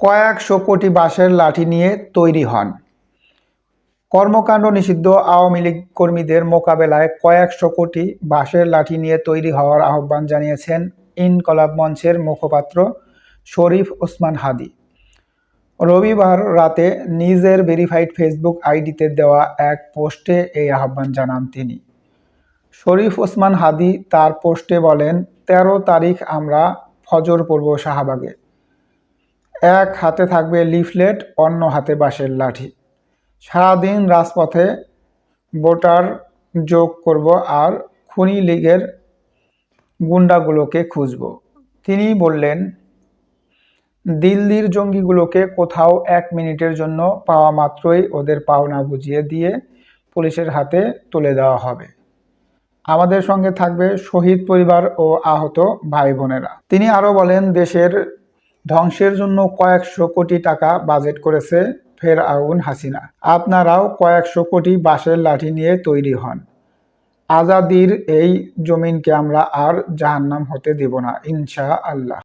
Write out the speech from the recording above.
কয়েকশো কোটি বাঁশের লাঠি নিয়ে তৈরি হন। কর্মকাণ্ড নিষিদ্ধ আওয়ামী লীগ কর্মীদের মোকাবেলায় কয়েকশো কোটি বাঁশের লাঠি নিয়ে তৈরি হওয়ার আহ্বান জানিয়েছেন ইনকলাব মঞ্চের মুখপাত্র শরীফ ওসমান হাদি। রবিবার রাতে নিজের ভেরিফাইড ফেসবুক আইডিতে দেওয়া এক পোস্টে এই আহ্বান জানান তিনি। শরীফ ওসমান হাদি তার পোস্টে বলেন, তেরো তারিখ আমরা ফজর পড়ব শাহবাগে। এক হাতে থাকবে লিফলেট, অন্য হাতে বাঁশের লাঠি। সারাদিন রাজপথে ভোটার যোগ করব আর খুনি লীগের গুন্ডাগুলোকে খুঁজব। তিনি বললেন, দিল্লির জঙ্গিগুলোকে কোথাও এক মিনিটের জন্য পাওয়া মাত্রই ওদের পাওনা বুঝিয়ে দিয়ে পুলিশের হাতে তুলে দেওয়া হবে। আমাদের সঙ্গে থাকবে শহীদ পরিবার ও আহত ভাই বোনেরা তিনি আরও বলেন, দেশের ধ্বংসের জন্য কয়েকশো কোটি টাকা বাজেট করেছে ফের আউন হাসিনা। আপনারাও কয়েকশো কোটি বাঁশের লাঠি নিয়ে তৈরি হন। আজাদির এই জমিনকে আমরা আর জাহান্নাম হতে দেব না ইনশা আল্লাহ